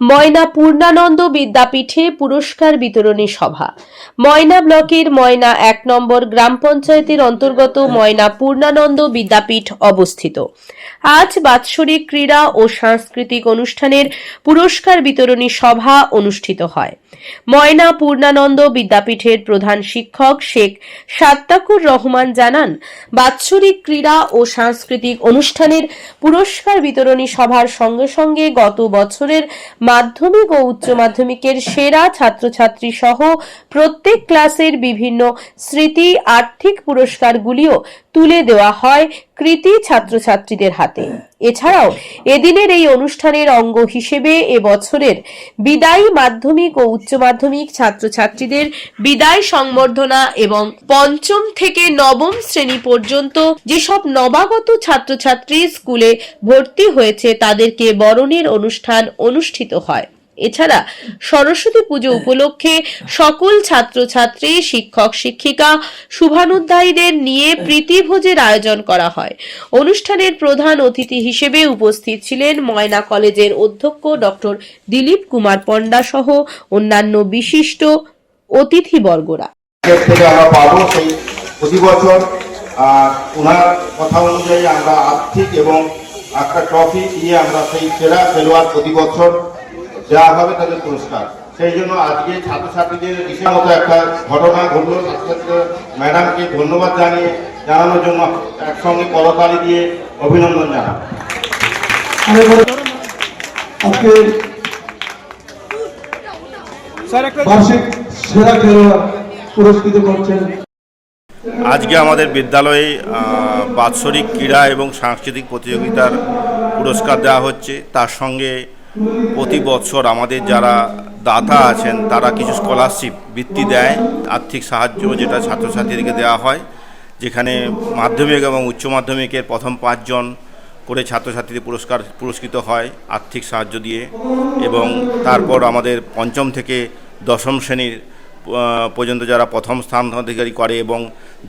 ময়না পূর্ণানন্দ বিদ্যাপীঠে পুরস্কার বিতরণী সভা। ময়না ব্লকের ময়না এক নম্বর গ্রাম পঞ্চায়েতের অন্তর্গত ময়না পূর্ণানন্দ বিদ্যাপীঠ অবস্থিত। আজ বাৎসরিক ক্রীড়া ও সাংস্কৃতিক অনুষ্ঠানের পুরস্কার বিতরণী সভা অনুষ্ঠিত হয়। ময়না পূর্ণানন্দ বিদ্যাপীঠের প্রধান শিক্ষক শেখ সাত্তাকুর রহমান জানান, বাৎসরিক ক্রীড়া ও সাংস্কৃতিক অনুষ্ঠানের পুরস্কার বিতরণী সভার সঙ্গে সঙ্গে গত বছরের মাধ্যমিক ও উচ্চ মাধ্যমিকের সেরা ছাত্রছাত্রী সহ প্রত্যেক ক্লাসের বিভিন্ন স্মৃতি আর্থিক পুরস্কারগুলিও তুলে দেওয়া হয়। কৃতি ছাত্রছাত্রীদের হাতে। এছাড়াও এদিনের এই অনুষ্ঠানের অঙ্গ হিসেবে এবছরের বিদায়ী মাধ্যমিক ও উচ্চ মাধ্যমিক ছাত্রছাত্রীদের বিদায় সংবর্ধনা এবং পঞ্চম থেকে নবম শ্রেণি পর্যন্ত যেসব নবাগত ছাত্রছাত্রী স্কুলে ভর্তি হয়েছে, তাদেরকে বরণের অনুষ্ঠান অনুষ্ঠিত হয়। এছাড়া সরস্বতী পুজো উপলক্ষে সকল ছাত্রছাত্রী শিক্ষক শিক্ষিকা শুভানুধ্যায়ীদের নিয়ে প্রীতিভোজের আয়োজন করা হয়। অনুষ্ঠানের প্রধান অতিথি হিসেবে উপস্থিত ছিলেন ময়না কলেজের অধ্যক্ষ ডক্টর দিলীপ কুমার পণ্ডা সহ অন্যান্য বিশিষ্ট অতিথিবর্গরা। এর থেকে আমরা পাবো সেই প্রতি বছর। ওনার কথা অনুযায়ী আমরা আর্থিক এবং একটা ট্রফি দিয়ে আমরা সেই সেরা খেলোয়াড় প্রতি বছর দেওয়া হবে তাদের পুরস্কার। সেই জন্য আজকে ছাত্রছাত্রীদের বিশেষ মতো একটা ঘটনা ঘটলো। ছাত্রছাত্রীদের ম্যাডামকে ধন্যবাদ জানিয়ে জানানোর জন্য একসঙ্গে করতালি দিয়ে অভিনন্দন জানাব। আজকে বার্ষিক সেরা খেলোয়াড় পুরস্কৃত করছেন। আজকে আমাদের বিদ্যালয়ে বাৎসরিক ক্রীড়া এবং সাংস্কৃতিক প্রতিযোগিতার পুরস্কার দেওয়া হচ্ছে। তার সঙ্গে প্রতি বছর আমাদের যারা দাতা আছেন, তারা কিছু স্কলারশিপ বৃত্তি দেয়, আর্থিক সাহায্য যেটা ছাত্রছাত্রীদেরকে দেওয়া হয়, যেখানে মাধ্যমিক এবং উচ্চ মাধ্যমিকের প্রথম পাঁচজন করে ছাত্রছাত্রীদের পুরস্কার পুরস্কৃত হয় আর্থিক সাহায্য দিয়ে এবং তারপর আমাদের পঞ্চম থেকে দশম শ্রেণির পর্যন্ত যারা প্রথম স্থান অধিকারী করে এবং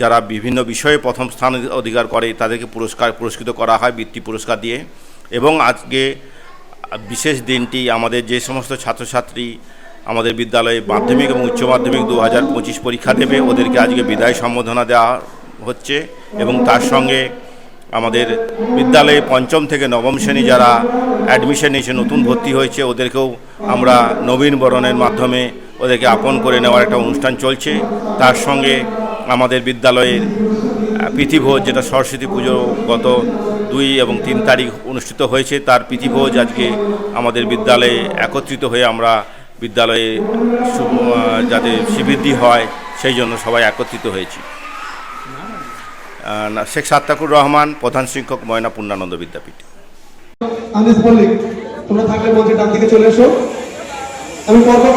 যারা বিভিন্ন বিষয়ে প্রথম স্থান অধিকার করে, তাদেরকে পুরস্কার পুরস্কৃত করা হয় বৃত্তি পুরস্কার দিয়ে এবং আজকে বিশেষ দিনটি আমাদের যে সমস্ত ছাত্রছাত্রী আমাদের বিদ্যালয়ে মাধ্যমিক এবং উচ্চ মাধ্যমিক দু হাজার পঁচিশ পরীক্ষা দেবে, ওদেরকে আজকে বিদায় সম্বোধনা দেওয়া হচ্ছে এবং তার সঙ্গে আমাদের বিদ্যালয়ে পঞ্চম থেকে নবম শ্রেণি যারা অ্যাডমিশন নিয়েছে, নতুন ভর্তি হয়েছে, ওদেরকেও আমরা নবীন বরণের মাধ্যমে ওদেরকে আপন করে নেওয়ার একটা অনুষ্ঠান চলছে। তার সঙ্গে আমাদের বিদ্যালয়ের প্রীতিভোজ যেটা সরস্বতী পুজো গত দুই এবং তিন তারিখ অনুষ্ঠিত হয়েছে, তার প্রীতিভোজ আজকে আমাদের বিদ্যালয়ে একত্রিত হয়ে আমরা বিদ্যালয়ে যাতে শ্রীবৃদ্ধি হয়, সেই জন্য সবাই একত্রিত হয়েছি। শেখ সাত্তাকুর রহমান, প্রধান শিক্ষক ময়না পূর্ণানন্দ বিদ্যাপীঠ। আমি পরপর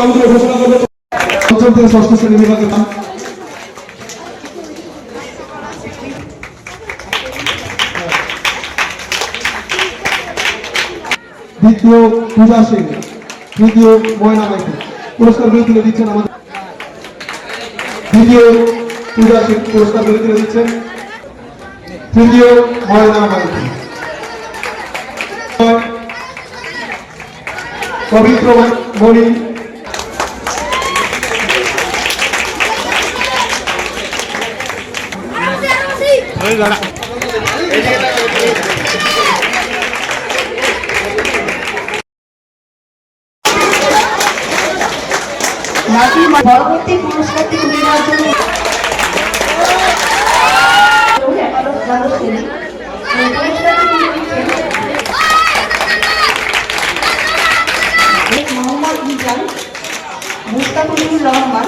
থেকে ষষ্ঠ শ্রেণি বিভাগের দ্বিতীয় পূজা সিং তৃতীয় ময়না মাইতি পুরস্কারগুলি তুলে দিচ্ছেন আমাদের দ্বিতীয় পূজা সিং পুরস্কারগুলি তুলে দিচ্ছেন তৃতীয় ময়না মাইতি। পবিত্র মণি। নাকি পরবর্তী পুরস্কারটি তুলে নেওয়ার জন্য মোহাম্মদ মিজান মুস্তাফিজুর রহমান,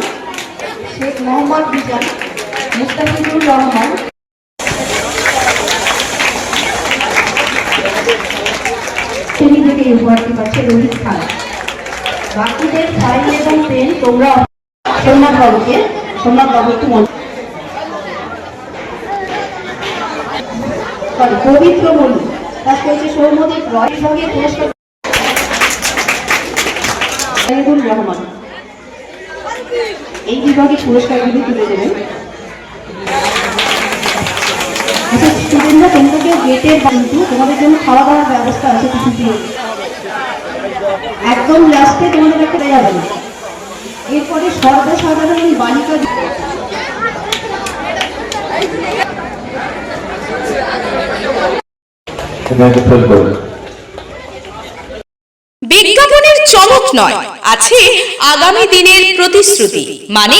শেখ মোহাম্মদ মিজান মুস্তাফিজুর রহমান। শ্রেণি থেকে এই উপহারটি পাচ্ছে রোহিত খান। বাকিদের ফাইল এবং পেন তোমরা সোমনাথ বাবুকে সোমনাথ বাবু একটু পবিত্র বিভাগে পুরস্কার রহমান। এই বিভাগে পুরস্কারগুলি তুলে দেবেন। আচ্ছা স্টুডেন্টরা তোমরা কেউ গেটের কিন্তু তোমাদের জন্য খাওয়া দাওয়ার ব্যবস্থা আছে কিছু দিয়ে। একদম লাস্টে তোমাদের একটা যাবে না এরপরে সর্বসাধারণ বালিকা বিজ্ঞাপনের চমক নয়, আছে আগামী দিনের প্রতিশ্রুতি মানে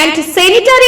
and sanitary